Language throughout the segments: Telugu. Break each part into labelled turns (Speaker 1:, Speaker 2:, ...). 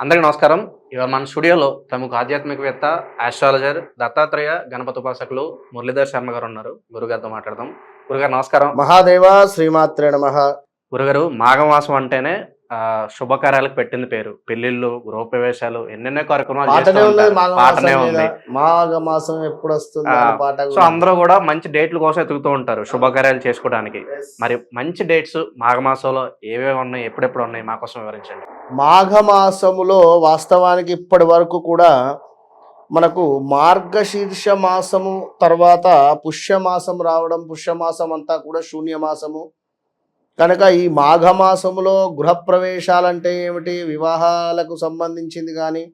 Speaker 1: అందరికీ నమస్కారం. ఇవాళ మన స్టూడియోలో ప్రముఖ ఆధ్యాత్మికవేత్త ఆస్ట్రాలజర్ దత్తాత్రేయ గణపతి ఉపాసకులు మురళీధర్ శర్మ గారు ఉన్నారు. గురుగారితో మాట్లాడదాం. గురుగారు నమస్కారం.
Speaker 2: మహాదేవ శ్రీమాత్రే నమ.
Speaker 1: గురుగారు మాఘమాసం అంటేనే శుభకార్యాలకు పెట్టింది పేరు. పెళ్ళిళ్ళు గృహప్రవేశాలు ఎన్నెన్నో కార్యక్రమాలు
Speaker 2: పాటనే
Speaker 1: ఉంది
Speaker 2: మీద. మాఘ మాసం ఎప్పుడు వస్తుంది
Speaker 1: సో అందరూ కూడా మంచి డేట్ల కోసం ఎతుకుతూ ఉంటారు శుభకార్యాలు చేసుకోవడానికి. మరి మంచి డేట్స్ మాఘమాసంలో ఏవేవి ఉన్నాయి ఎప్పుడెప్పుడు ఉన్నాయి మా కోసం వివరించండి.
Speaker 2: మాఘమాసములో వాస్తవానికి ఇప్పటి వరకు కూడా మనకు మార్గశీర్ష మాసము తర్వాత పుష్యమాసం రావడం పుష్యమాసం అంతా కూడా శూన్యమాసము. కనుక ఈ మాఘమాసములో గృహప్రవేశాలంటే ఏమిటి? వివాహాలకు సంబంధించింది కానీ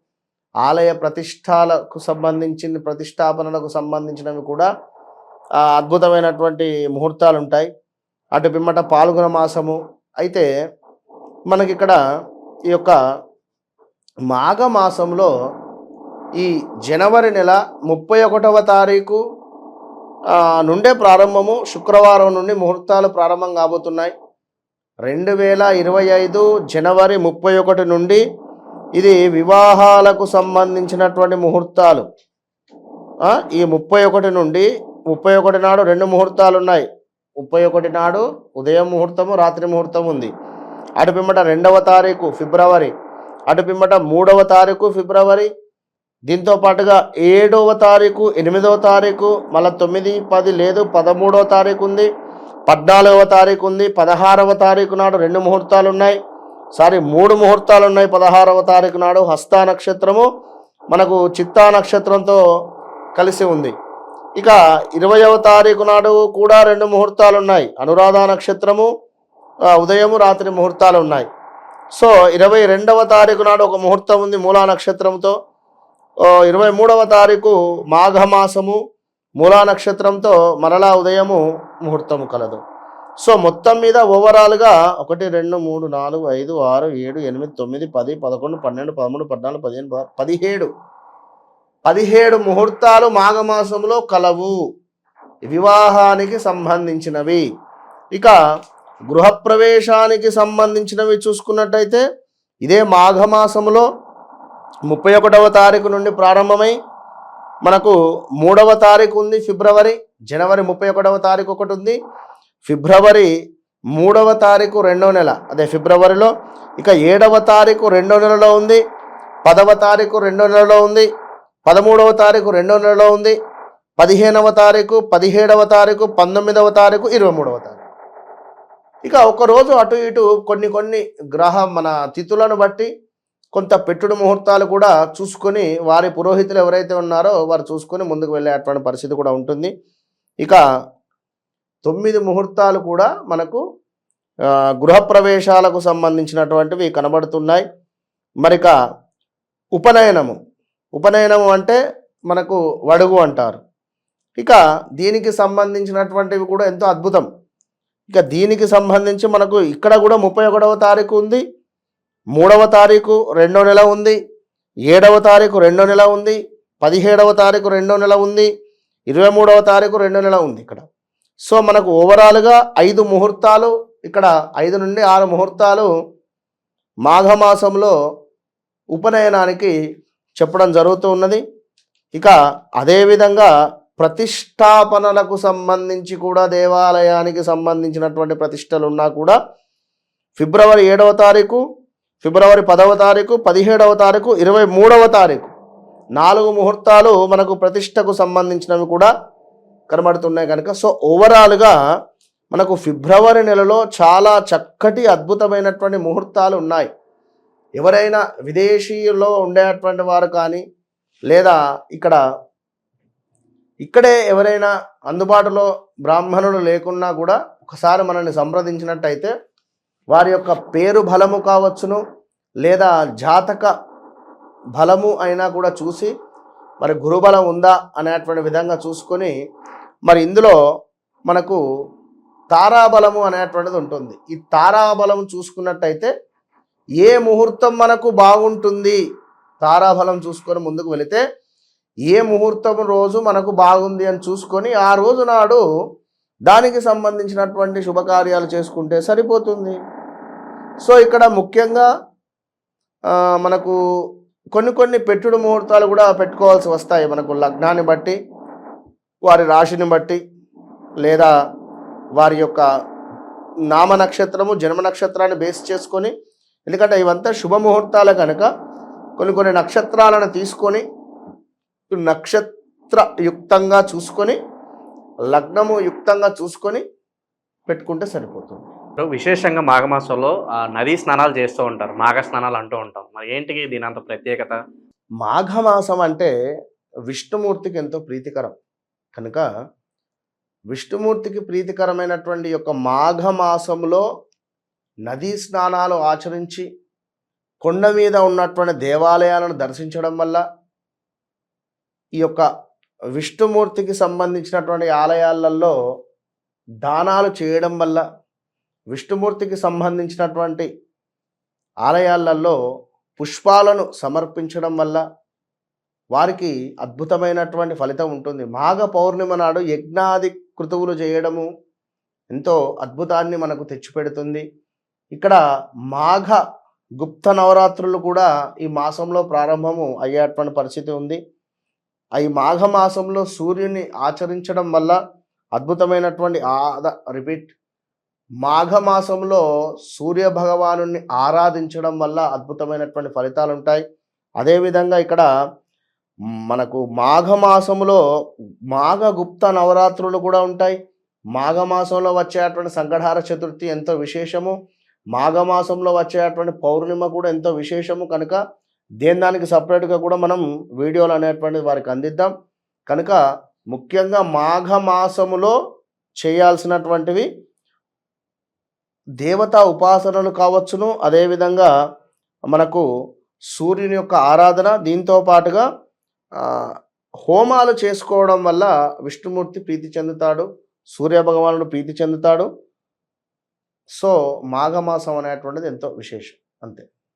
Speaker 2: ఆలయ ప్రతిష్టాలకు సంబంధించిన ప్రతిష్టాపనలకు సంబంధించినవి కూడా అద్భుతమైనటువంటి ముహూర్తాలు ఉంటాయి అటు పిమ్మట పాల్గొన మాసము అయితే మనకిక్కడ ఈ యొక్క మాఘ మాసంలో ఈ జనవరి నెల ముప్పై ఒకటవ తారీఖు నుండే ప్రారంభము. శుక్రవారం నుండి ముహూర్తాలు ప్రారంభం కాబోతున్నాయి. రెండు వేల ఇరవై ఐదు జనవరి ముప్పై ఒకటి నుండి ఇది వివాహాలకు సంబంధించినటువంటి ముహూర్తాలు. ఈ ముప్పై ఒకటి నుండి ముప్పై ఒకటి నాడు రెండు ముహూర్తాలు ఉన్నాయి. ముప్పై ఒకటి నాడు ఉదయం ముహూర్తము రాత్రి ముహూర్తం ఉంది. అటు పిమ్మట రెండవ తారీఖు ఫిబ్రవరి అటు పిమ్మట మూడవ తారీఖు ఫిబ్రవరి. దీంతో పాటుగా ఏడవ తారీఖు ఎనిమిదవ తారీఖు మళ్ళీ తొమ్మిది పది లేదు పదమూడవ తారీఖు ఉంది పద్నాలుగవ తారీఖు ఉంది పదహారవ తారీఖు నాడు రెండు ముహూర్తాలు ఉన్నాయి సారీ మూడు ముహూర్తాలు ఉన్నాయి పదహారవ తారీఖు నాడు హస్త నక్షత్రము. మనకు చిత్తా నక్షత్రంతో కలిసి ఉంది. ఇక ఇరవయవ తారీఖు నాడు కూడా రెండు ముహూర్తాలు ఉన్నాయి అనురాధ నక్షత్రము ఉదయము రాత్రి ముహూర్తాలు ఉన్నాయి. సో ఇరవై రెండవ తారీఖు నాడు ఒక ముహూర్తం ఉంది మూలా నక్షత్రంతో. ఇరవై మూడవ తారీఖు మాఘమాసము మూలా నక్షత్రంతో మరలా ఉదయము ముహూర్తము కలదు. సో మొత్తం మీద ఓవరాల్గా ఒకటి రెండు మూడు నాలుగు ఐదు ఆరు ఏడు ఎనిమిది తొమ్మిది పది పదకొండు పన్నెండు పదమూడు పద్నాలుగు పదిహేను పదిహేడు. పదిహేడు ముహూర్తాలు మాఘమాసంలో కలవు. వివాహానికి సంబంధించినవి. ఇక గృహప్రవేశానికి సంబంధించినవి చూసుకున్నట్టయితే ఇదే మాఘమాసములో ముప్పై ఒకటవ తారీఖు నుండి ప్రారంభమై మనకు మూడవ తారీఖు ఉంది ఫిబ్రవరి జనవరి ముప్పై ఒకటవ తారీఖు ఒకటి ఉంది. ఫిబ్రవరి మూడవ తారీఖు రెండవ నెల అదే ఫిబ్రవరిలో. ఇక ఏడవ తారీఖు రెండో నెలలో ఉంది పదవ తారీఖు రెండో నెలలో ఉంది పదమూడవ తారీఖు రెండో నెలలో ఉంది పదిహేనవ తారీఖు పదిహేడవ తారీఖు పంతొమ్మిదవ తారీఖు ఇరవై మూడవ తారీఖు. ఇక ఒకరోజు అటు ఇటు కొన్ని కొన్ని గ్రహ మన తిథులను బట్టి కొంత పెట్టుడు ముహూర్తాలు కూడా చూసుకొని వారి పురోహితులు ఎవరైతే ఉన్నారో వారు చూసుకొని ముందుకు వెళ్ళేటువంటి పరిస్థితి కూడా ఉంటుంది. ఇక తొమ్మిది ముహూర్తాలు కూడా మనకు గృహప్రవేశాలకు సంబంధించినటువంటివి కనబడుతున్నాయి. మరిక ఉపనయనము. ఉపనయనము అంటే మనకు వడుగు అంటారు. ఇక దీనికి సంబంధించినటువంటివి కూడా ఎంతో అద్భుతం. ఇక దీనికి సంబంధించి మనకు ఇక్కడ కూడా ముప్పై ఒకటవ తారీఖు ఉంది మూడవ తారీఖు రెండో నెల ఉంది ఏడవ తారీఖు రెండో నెల ఉంది పదిహేడవ తారీఖు రెండో నెల ఉంది ఇరవై మూడవ తారీఖు రెండో నెల ఉంది ఇక్కడ. సో మనకు ఓవరాల్గా ఐదు ముహూర్తాలు ఇక్కడ ఐదు నుండి ఆరు ముహూర్తాలు మాఘమాసంలో ఉపనయనానికి చెప్పడం జరుగుతూ ఉన్నది. ఇక అదేవిధంగా ప్రతిష్టాపనలకు సంబంధించి కూడా దేవాలయానికి సంబంధించినటువంటి ప్రతిష్టలు ఉన్నా కూడా ఫిబ్రవరి ఏడవ తారీఖు ఫిబ్రవరి పదవ తారీఖు పదిహేడవ తారీఖు ఇరవై మూడవ తారీఖు నాలుగు ముహూర్తాలు మనకు ప్రతిష్టకు సంబంధించినవి కూడా కనబడుతున్నాయి కనుక. సో ఓవరాల్గా మనకు ఫిబ్రవరి నెలలో చాలా చక్కటి అద్భుతమైనటువంటి ముహూర్తాలు ఉన్నాయి. ఎవరైనా విదేశీయుల్లో ఉండేటువంటి వారు కానీ లేదా ఇక్కడ ఇక్కడే ఎవరైనా అందుబాటులో బ్రాహ్మణులు లేకున్నా కూడా ఒకసారి మనల్ని సంప్రదించినట్టయితే వారి యొక్క పేరు బలము కావచ్చును లేదా జాతక బలము అయినా కూడా చూసి మరి గురుబలం ఉందా అనేటువంటి విధంగా చూసుకొని మరి ఇందులో మనకు తారాబలము అనేటువంటిది ఉంటుంది. ఈ తారాబలం చూసుకున్నట్టయితే ఏ ముహూర్తం మనకు బాగుంటుంది? తారాబలం చూసుకొని ముందుకు వెళితే ఏ ముహూర్తం రోజు మనకు బాగుంది అని చూసుకొని ఆ రోజు నాడు దానికి సంబంధించినటువంటి శుభకార్యాలు చేసుకుంటే సరిపోతుంది. సో ఇక్కడ ముఖ్యంగా మనకు కొన్ని కొన్ని పెట్టుడు ముహూర్తాలు కూడా పెట్టుకోవాల్సి వస్తాయి మనకు లగ్నాన్ని బట్టి వారి రాశిని బట్టి లేదా వారి యొక్క నామ నక్షత్రము జన్మ నక్షత్రాన్ని బేస్ చేసుకొని ఎందుకంటే ఇవంతా శుభముహూర్తాలు కనుక కొన్ని కొన్ని నక్షత్రాలను తీసుకొని నక్షత్ర యుక్తంగా చూసుకొని లగ్నము యుక్తంగా చూసుకొని పెట్టుకుంటే సరిపోతుంది.
Speaker 1: విశేషంగా మాఘమాసంలో ఆ, నదీ స్నానాలు చేస్తూ ఉంటారు. మాఘ స్నానాలు అంటూ ఉంటాం. మరి ఏంటికి దీని అంత ప్రత్యేకత?
Speaker 2: మాఘమాసం అంటే విష్ణుమూర్తికి ఎంతో ప్రీతికరం. కనుక విష్ణుమూర్తికి ప్రీతికరమైనటువంటి యొక్క మాఘమాసంలో నదీ స్నానాలు ఆచరించి కొండ మీద ఉన్నటువంటి దేవాలయాలను దర్శించడం వల్ల ఈ యొక్క విష్ణుమూర్తికి సంబంధించినటువంటి ఆలయాలలో దానాలు చేయడం వల్ల విష్ణుమూర్తికి సంబంధించినటువంటి ఆలయాలలో పుష్పాలను సమర్పించడం వల్ల వారికి అద్భుతమైనటువంటి ఫలితం ఉంటుంది. మాఘ పౌర్ణిమ నాడు యజ్ఞాది కృతువులు చేయడము ఎంతో అద్భుతాన్ని మనకు తెచ్చిపెడుతుంది. ఇక్కడ మాఘ గుప్త నవరాత్రులు కూడా ఈ మాసంలో ప్రారంభము అయ్యేటువంటి పరిస్థితి ఉంది. ఈ మాఘ మాసంలో సూర్యుని ఆచరించడం వల్ల అద్భుతమైనటువంటి ఆద రిపీట్ మాఘ మాసంలో సూర్య భగవాను ఆరాధించడం వల్ల అద్భుతమైనటువంటి ఫలితాలు ఉంటాయి. అదేవిధంగా ఇక్కడ మనకు మాఘమాసంలో మాఘ గుప్త నవరాత్రులు కూడా ఉంటాయి. మాఘమాసంలో వచ్చేటువంటి సంకటహార చతుర్థి ఎంతో విశేషము. మాఘమాసంలో వచ్చేటువంటి పౌర్ణిమ కూడా ఎంతో విశేషము కనుక దేని దానికి సపరేట్గా కూడా మనం వీడియోలు అనేటువంటిది వారికి అందిద్దాం. కనుక ముఖ్యంగా మాఘమాసములో చేయాల్సినటువంటివి దేవతా ఉపాసనలు కావచ్చును. అదేవిధంగా మనకు సూర్యుని యొక్క ఆరాధన దీంతో పాటుగా హోమాలు చేసుకోవడం వల్ల విష్ణుమూర్తి ప్రీతి చెందుతాడు సూర్య భగవానుడు ప్రీతి చెందుతాడు. సో మాఘమాసం అనేటువంటిది ఎంతో విశేషం. అంతే.